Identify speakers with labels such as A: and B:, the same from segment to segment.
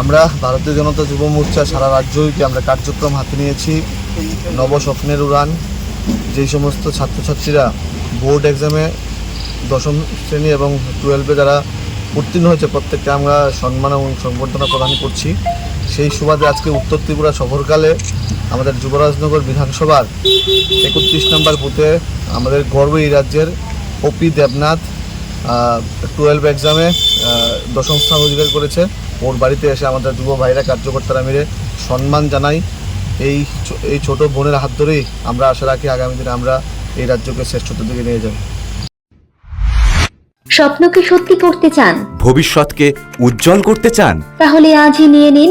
A: আমরা ভারতীয় জনতা যুব মোর্চা সারা রাজ্যব্যাপী আমরা কার্যক্রম হাতে নিয়েছি। নবস্বপ্নের উড়ান। যেই সমস্ত ছাত্রছাত্রীরা বোর্ড এক্সামে দশম শ্রেণি এবং টুয়েলভে যারা উত্তীর্ণ হয়েছে, প্রত্যেককে আমরা সম্মান এবং সংবর্ধনা প্রদান করছি। সেই সুবাদে আজকে উত্তর ত্রিপুরা সফরকালে আমাদের যুবরাজনগর বিধানসভার একত্রিশ নম্বর বুথে আমাদের গর্ব এই রাজ্যের ওপি দেবনাথ টুয়েলভ এক্সামে দশম স্থান অধিকার করেছে। ওর বাড়িতে এসে আমাদের যুব ভাইরা কার্যকর্তারা মিলে সম্মান জানাই। এই এই ছোট বোনের হাত ধরেই আমরা আশা রাখি আগামী দিনে আমরা এই রাজ্যকে শ্রেষ্ঠতার দিকে নিয়ে যাব।
B: স্বপ্নকে সত্যি করতে চান?
C: ভবিষ্যৎকে উজ্জ্বল করতে চান?
B: তাহলে আজই নিয়ে নিন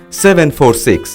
C: seven four six